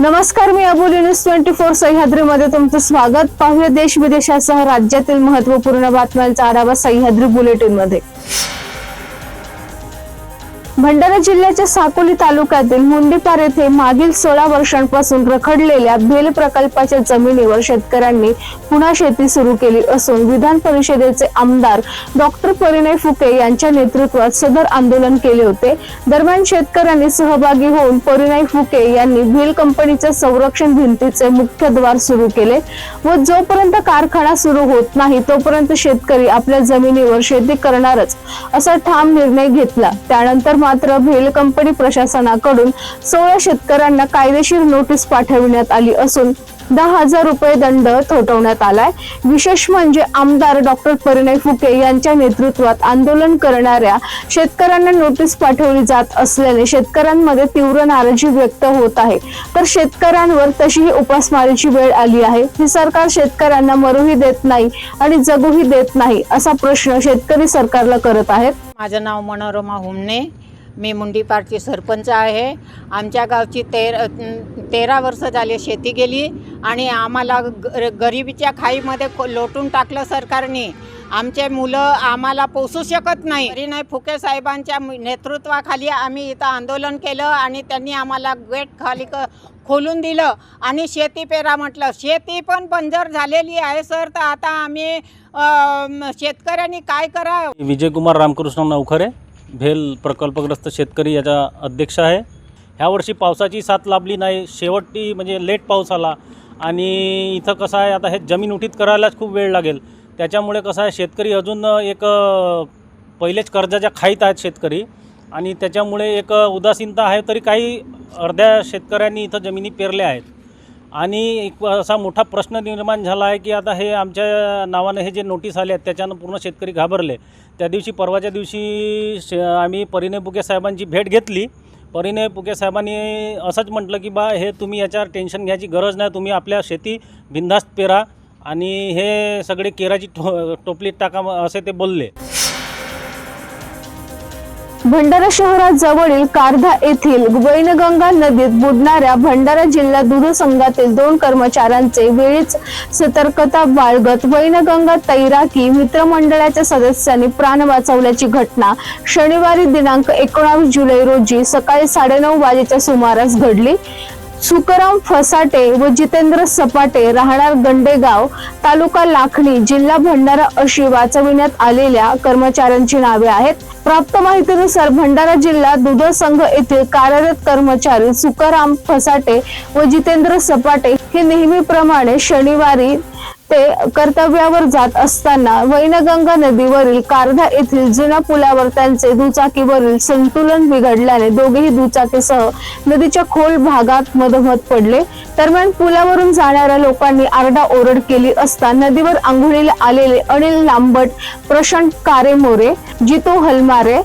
नमस्कार मी Aboli news twenty four सह्याद्रीमध्ये तुमचं स्वागत. पाहुया देश विदेशासह राज्यातील महत्त्वपूर्ण बातम्यांचा आढावा सह्याद्री बुलेटिनमध्ये भंडारा जिल्ह्याच्या साकोली तालुक्यातील मुंडीपार येथे मागील सोळा वर्षांपासून रखडलेल्या भेल प्रकल्पाच्या जमिनीवर शेतकऱ्यांनी पुन्हा शेती सुरू केली असून विधान परिषदेचे आमदार डॉक्टर परिणय फुके यांच्या नेतृत्वात सदर आंदोलन केले होते. दरम्यान शेतकऱ्यांनी सहभागी होऊन परिणय फुके यांनी भेल कंपनीच्या संरक्षण भिंतीचे मुख्य द्वार सुरू केले व जोपर्यंत कारखाना सुरू होत नाही तोपर्यंत शेतकरी आपल्या जमिनीवर शेती करणारच असा ठाम निर्णय घेतला. त्यानंतर मात्र भेल कंपनी प्रशासनाकडून सोळा शेतकऱ्यांना कायदेशीर नोटीस पाठविण्यात आली असून दहा हजार रुपये दंड थोटवण्यात आलाय. विशेष म्हणजे आमदार डॉक्टर परिणय फुके यांच्या नेतृत्वात आंदोलन करणाऱ्या शेतकऱ्यांना नोटीस पाठवली जात असल्याने शेतकऱ्यांमध्ये तीव्र नाराजी व्यक्त होत आहे. तर शेतकऱ्यांवर तशीही उपासमारीची वेळ आली आहे. ही सरकार शेतकऱ्यांना मरूही देत नाही आणि जगूही देत नाही असा प्रश्न शेतकरी सरकारला करत आहेत. माझं नाव मनोरमा हुमने. मी मुंडीपारची सरपंच आहे. आमच्या गावची तेर तेरा वर्ष झाले शेती गेली आणि आम्हाला ग गरिबीच्या खाईमध्ये को- लोटून टाकलं सरकारने. आमचे मुलं आम्हाला पोसू शकत नाही. तरी नाही फुके साहेबांच्या नेतृत्वाखाली आम्ही इथं आंदोलन केलं आणि त्यांनी आम्हाला गेट खाली क खोलून दिलं. आणि शेती पेरा म्हटलं शेती पण बंजर झालेली आहे सर. तर आता आम्ही शेतकऱ्यांनी काय करावं? विजयकुमार रामकृष्ण नवखरे. भेल प्रकल्पग्रस्त शेतकरी याचा अध्यक्ष आहे. ह्यावर्षी पावसाची साथ लाभली नाही. शेवटी म्हणजे लेट पाऊस आला आणि इथं कसं आहे आता हे जमीन उठीत करायलाच खूप वेळ लागेल. त्याच्यामुळे कसं आहे शेतकरी अजून एक पहिलेच कर्जाच्या खाईत आहेत शेतकरी. आणि त्याच्यामुळे एक उदासीनता आहे तरी काही अर्ध्या शेतकऱ्यांनी इथं जमिनी पेरल्या आहेत. आणि एक असा मोठा प्रश्न निर्माण झाला आहे की आता हे आमच्या नावानं हे जे नोटीस आले आहेत त्याच्यानं पूर्ण शेतकरी घाबरले. त्या दिवशी परवाच्या दिवशी शे आम्ही परिणय पुके साहेबांची भेट घेतली. परिणय पुके साहेबांनी असंच म्हटलं की बा हे तुम्ही याच्यावर टेन्शन घ्यायची गरज नाही. तुम्ही आपल्या शेती बिनधास्त पेरा. आणि हे सगळे केराची टो टोपलीत टाका असे ते बोलले. भंडारा शहरात जवळील कारधा येथील वैनगंगा नदीत बुडणाऱ्या भंडारा जिल्हा दूध संघातील दोन कर्मचाऱ्यांचे वेळीच सतर्कता बाळगत वैनगंगा तैराकी मित्रमंडळाच्या सदस्यांनी प्राण वाचवल्याची घटना शनिवारी दिनांक एकोणावीस जुलै रोजी सकाळी साडेनऊ वाजेच्या सुमारास घडली. सुकराम फसाटे व जितेंद्र सपाटे राहणार गंडेगाव तालुका लाखणी जिल्हा भंडारा अशी वाचविण्यात आलेल्या कर्मचाऱ्यांची नावे आहेत. प्राप्त माहितीनुसार भंडारा जिल्हा दुध संघ येथील कार्यरत कर्मचारी सुकाराम फसाटे व जितेंद्र सपाटे हे नेहमीप्रमाणे शनिवारी ते कर्तव्यावर जात असताना वैनगंगा नदीवरील कारधा येथील जुन्या पुलावर त्यांचे दुचाकीवरील संतुलन बिघडल्याने दोघेही दुचाकीसह नदीच्या खोल भागात मधोमध पडले. दरम्यान पुलावरून जाणाऱ्या लोकांनी आरडाओरड केली असता नदीवर आंघोळीला आलेले अनिल लांबट प्रशांत कारेमोरे जितो हलमारे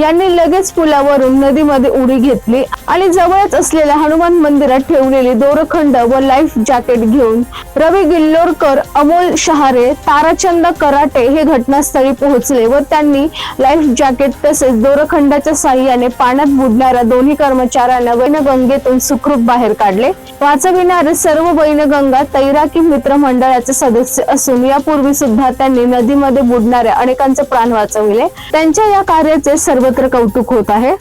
यांनी लगेच पुलावरून नदीमध्ये उडी घेतली आणि जवळच असलेल्या हनुमान मंदिरात ठेवलेली दोरखंड व लाईफ जॅकेट घेऊन रवी गिल्लोरकर अमोल शहारे ताराचंद कराटे हे घटनास्थळी पोहोचले व त्यांनी लाईफ जॅकेट तसेच दोरखंडाच्या साह्याने पाण्यात बुडणाऱ्या दोन्ही कर्मचाऱ्यांना वैनगंगेतून सुखरूप बाहेर काढले. वाचविणारे सर्व वैनगंगा तैराकी मित्र मंडळाचे सदस्य असून यापूर्वी सुद्धा त्यांनी नदीमध्ये बुडणाऱ्या अनेकांचे प्राण वाचविले. त्यांच्या या कार्याचे सर्वत्र कौतुक होत आहे.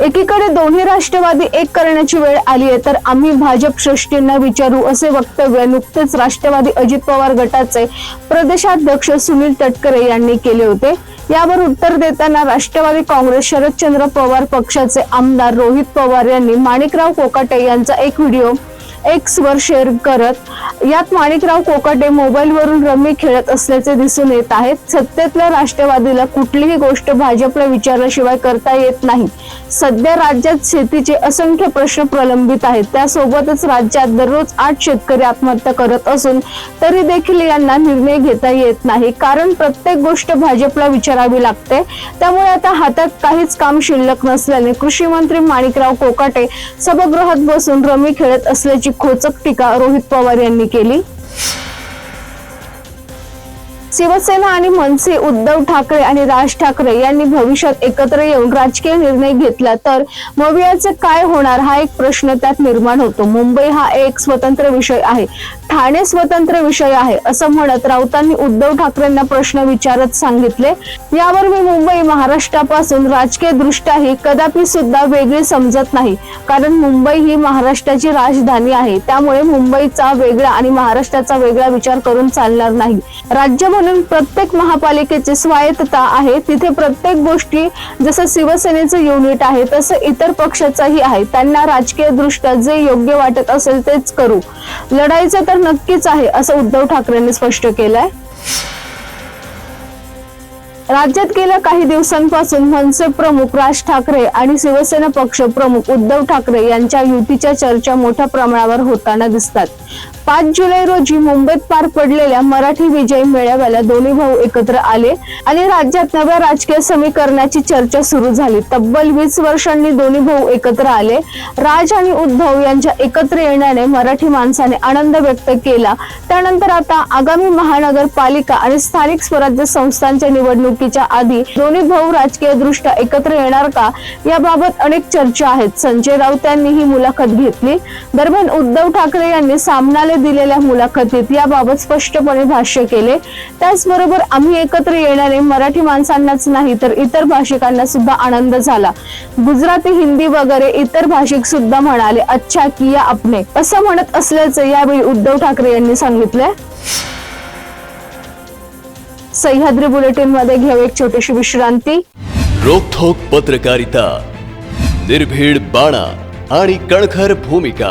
एकीकडे दोन्ही राष्ट्रवादी एक करण्याची वेळ आली आहे तर आम्ही भाजप श्रेष्ठींना विचारू असे वक्तव्य नुकतेच राष्ट्रवादी अजित पवार गटाचे प्रदेशाध्यक्ष सुनील तटकरे यांनी केले होते. यावर उत्तर देताना राष्ट्रवादी काँग्रेस शरदचंद्र पवार पक्षाचे आमदार रोहित पवार यांनी माणिकराव कोकाटे यांचा एक व्हिडिओ एक्स वर शेअर करत यात माणिकराव कोकाटे मोबाईलवरून रमी खेळत असल्याचे दिसून येत आहेत. सत्तेतल्या राष्ट्रवादीला कुठलीही गोष्ट भाजपला विचारल्याशिवाय करता येत नाही. सध्या राज्यात शेतीचे असंख्य प्रश्न प्रलंबित आहेत. त्यासोबतच राज्यात दररोज आठ शेतकरी आत्महत्या करत असून तरी देखील यांना निर्णय घेता येत नाही. कारण प्रत्येक गोष्ट भाजपला विचारावी लागते. त्यामुळे आता हातात काहीच काम शिल्लक नसल्याने कृषी मंत्री माणिकराव कोकाटे सभागृहात बसून रमी खेळत असल्याची खोचक टीका रोहित पवार यांनी केली. शिवसेना आणि मनसे उद्धव ठाकरे आणि राज ठाकरे यांनी भविष्यात एकत्र येऊन राजकीय निर्णय घेतला तर मग याचे काय होणार हा एक प्रश्न त्यात निर्माण होतो. मुंबई हा एक स्वतंत्र विषय आहे. ठाणे स्वतंत्र विषय आहे असं म्हणत राऊतांनी उद्धव ठाकरेंना प्रश्न विचारत सांगितले. यावर मी मुंबई महाराष्ट्रापासून राजकीय दृष्ट्याही कदापि सुद्धा वेगळी समजत नाही. कारण मुंबई ही महाराष्ट्राची राजधानी आहे त्यामुळे मुंबईचा वेगळा आणि महाराष्ट्राचा वेगळा विचार करून चालणार नाही. राज्य म्हणून प्रत्येक महापालिकेची स्वायत्तता आहे तिथे प्रत्येक गोष्टी जसं शिवसेनेचं युनिट आहे तसं इतर पक्षाचंही आहे. त्यांना राजकीय दृष्ट्या जे योग्य वाटत असेल तेच करू. लढाईचं तर नक्कीच आहे असं उद्धव ठाकरेंनी स्पष्ट केलंय. राज्यात गेल्या काही दिवसांपासून मनसे प्रमुख राज ठाकरे आणि शिवसेना पक्ष प्रमुख उद्धव ठाकरे यांच्या युतीच्या चर्चा मोठ्या प्रमाणावर होताना दिसतात. पाच जुलै रोजी मुंबईत पार पडलेल्या मराठी विजय मेळाव्याला दोन्ही भाऊ एकत्र आले आणि राज्यात नव्या राजकीय समीकरणाची चर्चा सुरू झाली. तब्बल वीस वर्षांनी दोन्ही भाऊ एकत्र आले. राज आणि उद्धव यांच्या एकत्र येण्याने मराठी माणसाने आनंद व्यक्त केला. त्यानंतर आता आगामी महानगरपालिका आणि स्थानिक स्वराज्य संस्थांच्या निवडणुकीच्या आधी दोन्ही भाऊ राजकीय दृष्ट्या एकत्र येणार का याबाबत अनेक चर्चा आहेत. संजय राऊत यांनी ही मुलाखत घेतली. दरम्यान उद्धव ठाकरे यांनी सामनाला दिलेल्या मुलाखतीत याबाबत स्पष्टपणे भाष्य केले. त्याचबरोबर आम्ही एकत्र येणारे मराठी माणसांनाच नाही तर इतर भाषिकांना सुद्धा आनंद झाला. गुजराती हिंदी वगैरे इतर भाषिक सुद्धा म्हणाले अच्छा किया आपने. असं म्हणत असल्याचं यावेळी उद्धव ठाकरे यांनी सांगितलंय. सह्याद्री बुलेटिनमध्ये घेऊ एक छोटीशी विश्रांती. रोखोक पत्रकारिता निर्भीड बाणा आणि कणखर भूमिका.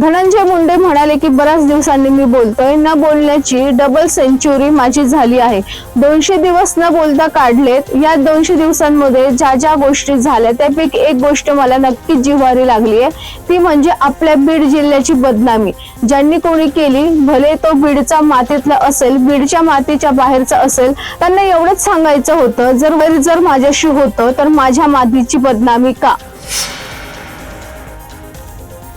धनंजय मुंडे म्हणाले की बऱ्याच दिवसांनी मी बोलतोय न बोलण्याची डबल सेंचुरी माझी झाली आहे. दोनशे दिवस न बोलता काढलेत या दोनशे दिवसांमध्ये ज्या ज्या गोष्टी झाल्या त्यापैकी एक गोष्ट मला नक्कीच जिव्हारी लागली आहे ती म्हणजे आपल्या बीड जिल्ह्याची बदनामी. ज्यांनी कोणी केली भले तो बीडचा मातीतला असेल बीडच्या मातीच्या बाहेरचा असेल त्यांना एवढंच सांगायचं होतं जर वरी जर माझ्याशी होतं तर माझ्या मातीची बदनामी का?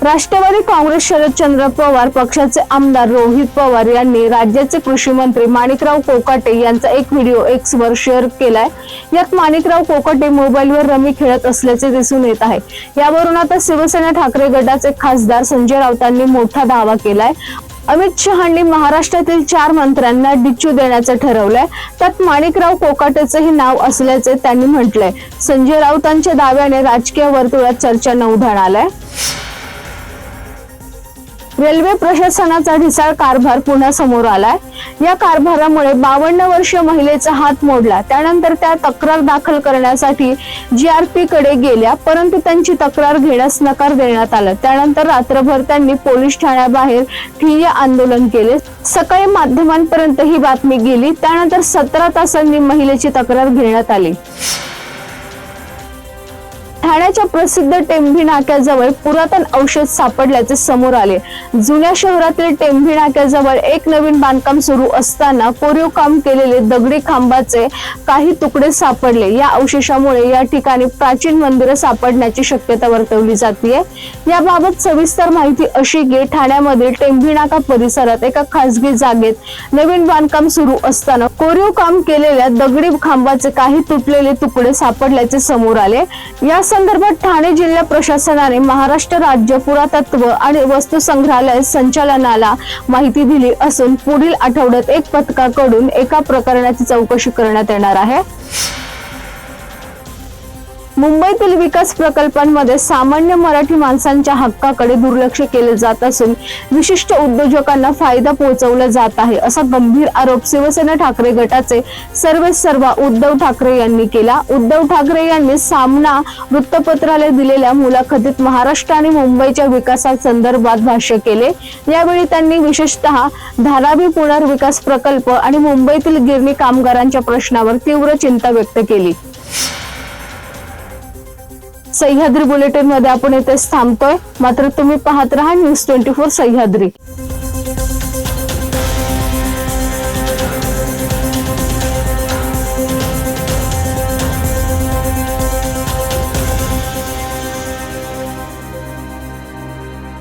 राष्ट्रवादी काँग्रेस शरदचंद्र पवार पक्षाचे आमदार रोहित पवार यांनी राज्याचे कृषी मंत्री माणिकराव कोकाटे यांचा एक व्हिडिओ एक्स वर शेअर केलाय. यात माणिकराव कोकाटे मोबाईलवर रमी खेळत असल्याचे दिसून येत आहे. यावरून आता शिवसेना ठाकरे गटाचे खासदार संजय राऊतांनी मोठा दावा केलाय. अमित शहांनी महाराष्ट्रातील चार मंत्र्यांना डिच्चू देण्याचं ठरवलंय. त्यात माणिकराव कोकाटेचंही नाव असल्याचे त्यांनी म्हटलंय. संजय राऊतांच्या दाव्याने राजकीय वर्तुळात चर्चा उधाण आलाय रेल्वे प्रशासनाचा ढिसाळ कारभार पुन्हा समोर आलाय. या कारभारामुळे बावन्न वर्षीय महिलेचा हात मोडला. त्यानंतर त्या तक्रार दाखल करण्यासाठी जी आरकडे गेल्या परंतु त्यांची तक्रार घेण्यास नकार देण्यात आला. त्यानंतर रात्रभर त्यांनी पोलीस ठाण्याबाहेर ठिय आंदोलन केले. सकाळी माध्यमांपर्यंत ही बातमी गेली. त्यानंतर सतरा तासांनी महिलेची तक्रार घेण्यात आली. ठाण्याच्या प्रसिद्ध टेंभी नाक्याजवळ पुरातन औषध सापडल्याचे समोर आले. जुन्या शहरातील टेंभी नाक्याजवळ एक नवीन बांधकाम सुरू असताना कोरीव काम केलेले दगडी खांबाचे काही तुकडे सापडले. या अवशेषामुळे या ठिकाणी प्राचीन मंदिरं सापडण्याची शक्यता वर्तवली जाते याबाबत सविस्तर माहिती अशी की ठाण्यामधील टेंभी नाका परिसरात एका खासगी जागेत नवीन बांधकाम सुरू असताना कोरीव काम केलेल्या दगडी खांबाचे काही तुटलेले तुकडे सापडल्याचे समोर आले. या संदर्भात ठाणे जिल्हा प्रशासनाने महाराष्ट्र राज्य पुरातत्व आणि वस्तू संग्रहालय संचालनाला माहिती दिली असून पुढील आठवड्यात एक पथकाकडून एका प्रकरणाची चौकशी करण्यात येणार आहे. मुंबईतील विकास प्रकल्पांमध्ये सामान्य मराठी माणसांच्या हक्काकडे दुर्लक्ष केले जात असून विशिष्ट उद्योजकांना फायदा पोहोचवला जात आहे असा गंभीर आरोप शिवसेना ठाकरे गटाचे सर्व सर्व उद्धव ठाकरे यांनी केला. उद्धव ठाकरे यांनी सामना वृत्तपत्राला दिलेल्या मुलाखतीत महाराष्ट्र आणि मुंबईच्या विकासासंदर्भात भाष्य केले. यावेळी त्यांनी विशेषतः धारावी पुनर्विकास प्रकल्प आणि मुंबईतील गिरणी कामगारांच्या प्रश्नावर तीव्र चिंता व्यक्त केली. सह्याद्री बुलेटिनमध्ये आपण इथेच थांबतोय. मात्र तुम्ही पाहत राहा न्यूज ट्वेंटी फोर सह्याद्री.